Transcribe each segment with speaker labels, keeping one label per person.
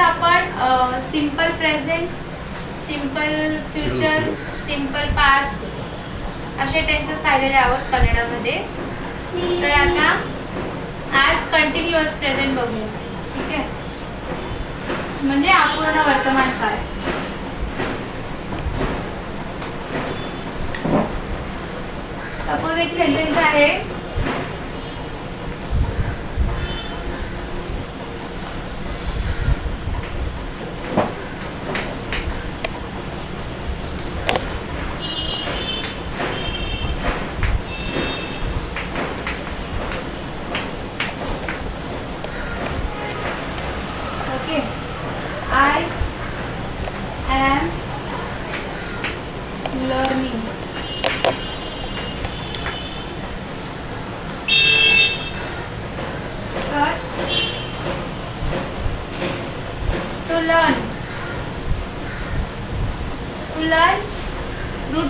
Speaker 1: आपण simple present simple future simple past असे tenses पाहिलेले आहोत कन्नडामध्ये. तर आता आज कंटिन्युअस प्रेझेंट बघूया ठीक आहे? म्हणजे अपूर्ण वर्तमान काळ. सपोज एक सेंटेन्स आहे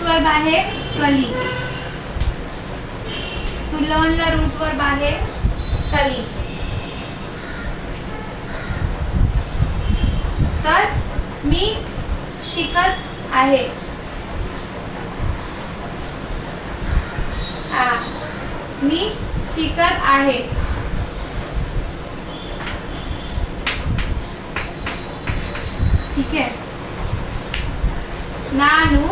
Speaker 1: वर्ब आहे कली. टू लर्न ला रूट वर्ब आहे कली. तर मी शिकत आहे. हा मी शिकत आहे. ठीक आहे. ನಾನು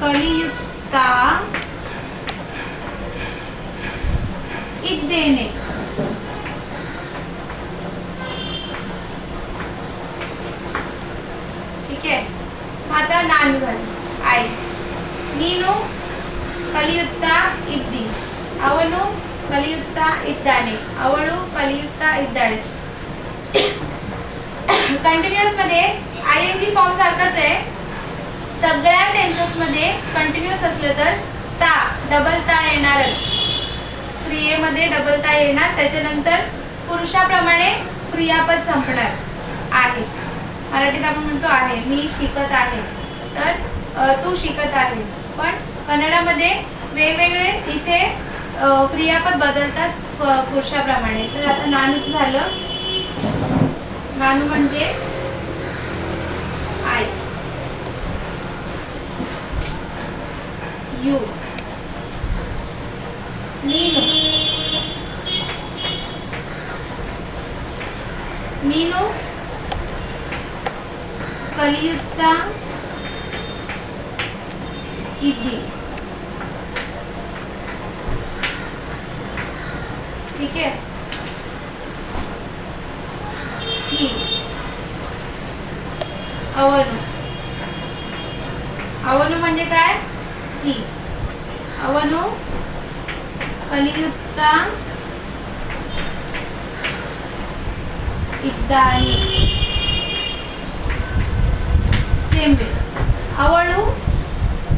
Speaker 1: ಕಲಿಯುತ್ತಾ ಇದ್ದೇನೆ ठीक आहे आता ನಾನು झाली आई ನೀನು ಕಲಿಯುತ್ತಾ ಇದ್ದಿ ಅವನು ಕಲಿಯುತ್ತಾ ಇದ್ದಾನೆ ಅವಳು ಕಲಿಯುತ್ತಾ ಇದ್ದಾಳೆ कंटिन्युअस मध्ये आय एन जी फॉर्म सारखाच आहे सगळ्या टेन्सेस मध्ये कंटिन्युअस असलं तर ता डबल ता येणारच. क्रियेमध्ये डबल ता येणार त्याच्यानंतर पुरुषाप्रमाणे क्रियापद संपणार आहे. मराठीत आपण म्हणतो आहे मी शिकत आहे. तर तू शिकत आहे. पण कन्नडामध्ये वेगवेगळे इथे क्रियापद बदलतात प- पुरुषाप्रमाणे. तर आता नानूच झालं. नानू म्हणजे आय यू ನೀನು ನೀನು ಕಲಿಯುತ್ತಾ ಇದ್ದಿ ठीक है ही ಅವನು ಅವನು म्हणजे काय ಟಿ ಅವನು ಕಲಿಯುತ್ತಾ ಇದ್ದಾನೆ सेम वे आवळू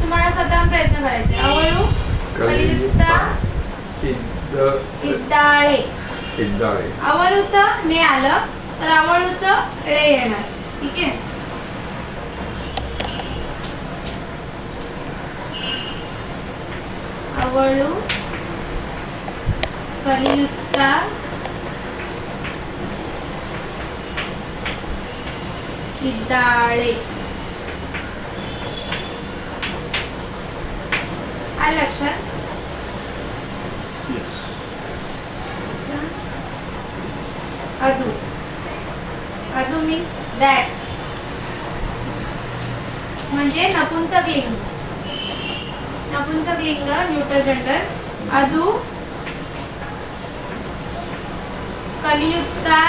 Speaker 1: तुम्हाला स्वतः प्रयत्न करायचे. आवळू
Speaker 2: कलिता
Speaker 1: इद्दाळे.
Speaker 2: इद्दाळे.
Speaker 1: आवळूचं ने आलं तर आवळूचं ळे येणार. ठीक आहे? ಅವಳು ಕಲಿಯುತ್ತಾ ಇದ್ದಾಳೆ आलं लक्षात अदू अदू मीन्स दॅट म्हणजे नपुंसक लिंग नपुंसक लिंग न्यूट्रल जेंडर अदू कलियुक्ता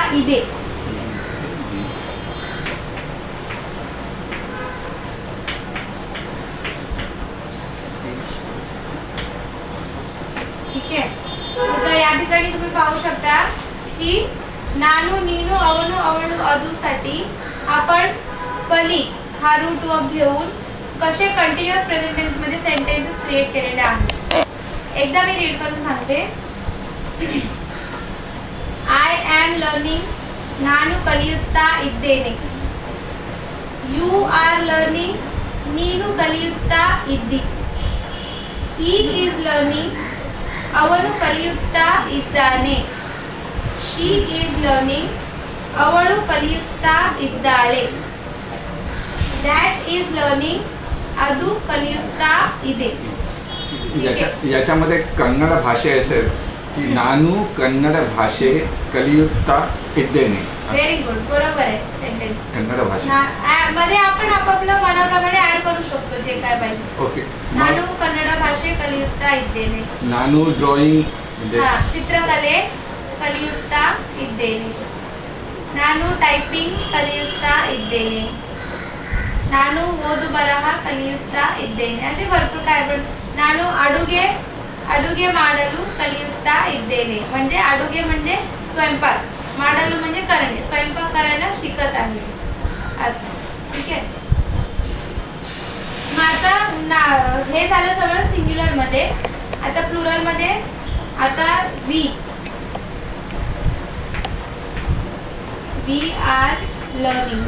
Speaker 1: ठीक आहे. तर या ठिकाणी तुम्ही पाहू शकता की नानू नीनू अवनू अवणू अदूसाठी आपण कली हा रूट वर्ब घेऊन कसे कंटिन्युअस प्रेझेंट टेन्स मध्ये सेंटेन्सेस क्रिएट केलेले आहेत? एकदा मी रीड करून सांगते. आय एम लर्निंग नानु कलियुत्ता इद्देने. ಯು ಆರ್ ಲರ್ನಿಂಗ್ ನೀನು ಕಲಿಯುತ್ತಾ ಇದ್ದಿ ಈ ಈಸ್ ಲರ್ನಿಂಗ್ ಅವನು ಕಲಿಯುತ್ತಾ ಇದ್ದಾನೆ ಶಿ ಈಸ್ ಲರ್ನಿಂಗ್ ಅವಳು ಕಲಿಯುತ್ತಾ ಇದ್ದಾಳೆ ದ್ಯಾಟ್ ಈಸ್ ಲರ್ನಿಂಗ್ ಅದು ಕಲಿಯುತ್ತಾ ಇದೆ
Speaker 2: याच्यामध्ये कन्नड भाषे असेल की नानू कन्नड भाषे कलियुत्ता इद्देने
Speaker 1: व्हेरी गुड बरोबर आहे. सेंटेन्स
Speaker 2: कन्नड भाषा.
Speaker 1: मध्ये आपण आपापलं मनाप्रमाणे ऍड करू शकतो जे काय पाहिजे.
Speaker 2: ओके. नानू कन्नड भाषे
Speaker 1: कलियुत्ता इद्देने नानू चित्रकले ನಾನು ಟೈಪಿಂಗ್ ಕಲಿಯುತ್ತಾ ಇದ್ದೇನೆ ನಾನು ಓದು ಬರಹ ಕಲಿಯುತ್ತಾ ಇದ್ದೇನೆ असे भरपूर काय पण ನಾನು ಅಡುಗೆ ಅಡುಗೆ ಮಾಡಲು ಕಲಿಯುತ್ತಾ ಇದ್ದೇನೆ म्हणजे अडुगे म्हणजे स्वयंपाक ಮಾಡಲು म्हणजे करणे स्वयंपाक करायला शिकत आहे असं ठीक आहे मग आता ना- हे झालं सगळं सिंग्युलर मध्ये आता प्लुरल मध्ये आता वी वी आर लर्निंग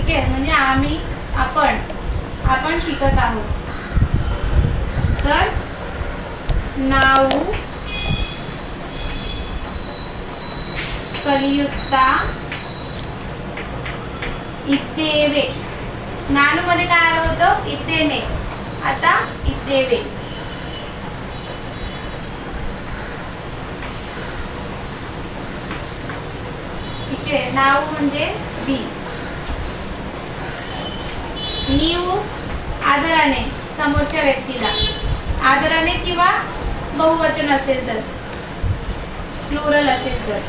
Speaker 1: ठीक आहे? म्हणजे आम्ही आपण आपण शिकत आहोत. तर नाऊ कलियुक्ता इतेवे. नानू मध्ये काय आलं होत? इतेने. आता इतेवे. ठीक आहे? नाव म्हणजे बी. नीव आदराने समोरच्या व्यक्तीला. आदराने किंवा बहुवचन असेल तर. प्लुरल असेल तर.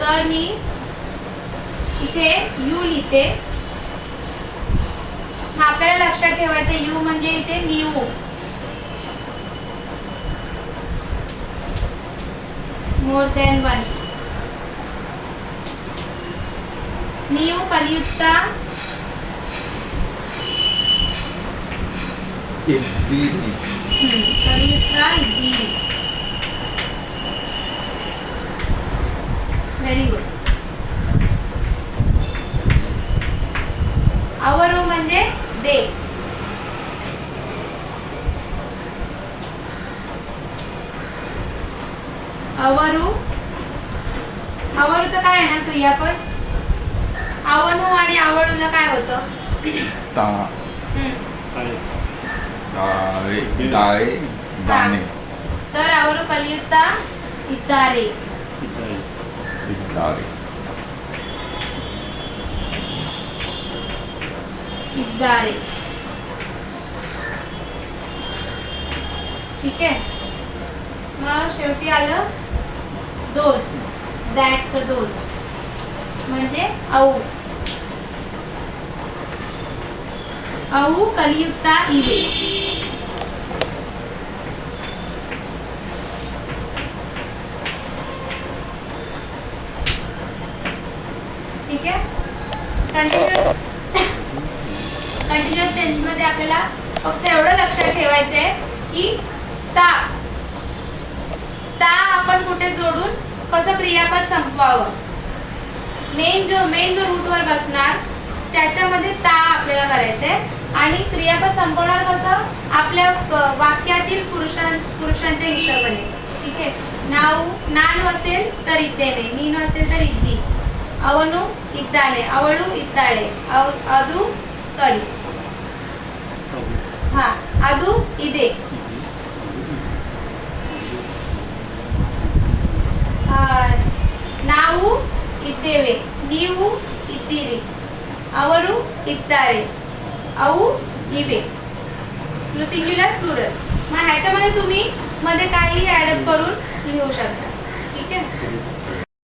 Speaker 1: तर मी इथे यू लिहिते. मग आपल्याला लक्षात ठेवायचं यू म्हणजे इथे new more than one new कलियुक्ता
Speaker 2: If
Speaker 1: D. Can you try D? Very good. ಅವರು म्हणजे दे ಅವರು आवरूचं काय आहे ना क्रियापद आवणू आणि आवडून काय होतं
Speaker 2: ತಾಳೆ ತಾಳೆ ದಾನೆ
Speaker 1: तर ಅವರು ಕಲಿಯುತ್ತಾ ಇದ್ದಾರೆ
Speaker 2: ಇದ್ದಾರೆ
Speaker 1: ಇದ್ದಾರೆ ठीक आहे मग शेवटी आलं दोस दॅटचं दोस म्हणजे औ अहू कलियुक्ता इवे. ठीक आहे? कंटिन्यू कंटिन्युअस टेन्समध्ये आपल्याला फक्त एवढं लक्षात ठेवायचंय की ता. ता आपण कुठे जोडून कसं क्रियापद संपवावं? मेन जो मेन जो रूटवर बसणार त्याच्यामध्ये ता आपल्याला करायचंय. आणि क्रियापद संपवणार कसं आपल्या प- वाक्यातील पुरुषां पुरुषांच्या हिशोबाने ठीक आहे नाव नानू असेल तर इद्देने नीनू असेल तर इद्दी ಅವನು ಇದ್ದಾನೆ ಅವಳು ಇದ್ದಾಳೆ ಅವ್- ಅದು ಸಾರಿ ಹಾ ಅದು ಇದೆ ಆ, ನಾವು ಇದ್ದೇವೆ ನೀವು ಇದ್ದೀರಿ ಅವರು ಇದ್ದಾರೆ आऊ इवे सिंग्युलर प्लुरल मग ह्याच्यामध्ये तुम्ही मध्ये काहीही ॲडअप करून लिहू शकता. ठीक आहे?